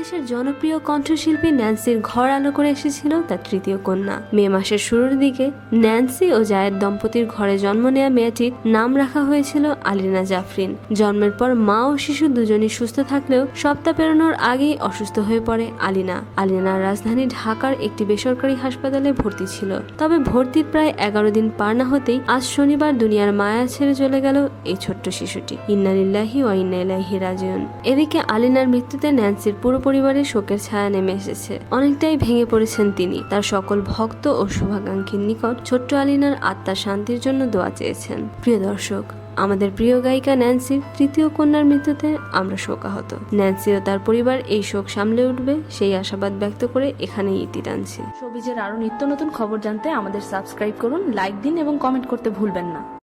বাংলাদেশের জনপ্রিয় কণ্ঠশিল্পী ন্যান্সির ঘর আলো করে এসেছিল তার তৃতীয় কন্যা। মে মাসের শুরুর দিকে ন্যান্সি ও জায়েদ দম্পতির ঘরে জন্ম নেয়া মেয়েটির নাম রাখা হয়েছিল আলিনা জাফরিন। জন্মের পর মা ও শিশু দুজনই সুস্থ থাকলেও সপ্তাহ পেরোনোর আগেই অসুস্থ হয়ে পড়ে আলিনা। আলিনা রাজধানী ঢাকার একটি বেসরকারি হাসপাতালে ভর্তি ছিল। তবে ভর্তির প্রায় এগারো দিন পার না হতেই আজ শনিবার দুনিয়ার মায়া ছেড়ে চলে গেল এই ছোট্ট শিশুটি। ইন্নালিল্লাহি ও ইন্না রাজিউন। এদিকে আলিনার মৃত্যুতে ন্যান্সির পুরো পরিবারের শোকের ছায়া নেমে এসেছে। অনেকটাই ভেঙে পড়েছেন তিনি। তার সকল ভক্ত ও শুভাকাঙ্ক্ষীর নিকট ছোট্ট আলিনার আত্মার শান্তির জন্য দোয়া চেয়েছেন। প্রিয় দর্শক, আমাদের প্রিয় গায়িকা ন্যান্সির তৃতীয় কন্যার মৃত্যুতে আমরা শোকাহত। ন্যান্সি ও তার পরিবার এই শোক সামলে উঠবে, সেই আশাবাদ ব্যক্ত করে এখানেই ইতি টানছি। শোবিজের আরও নিত্য নতুন খবর জানতে আমাদের সাবস্ক্রাইব করুন, লাইক দিন এবং কমেন্ট করতে ভুলবেন না।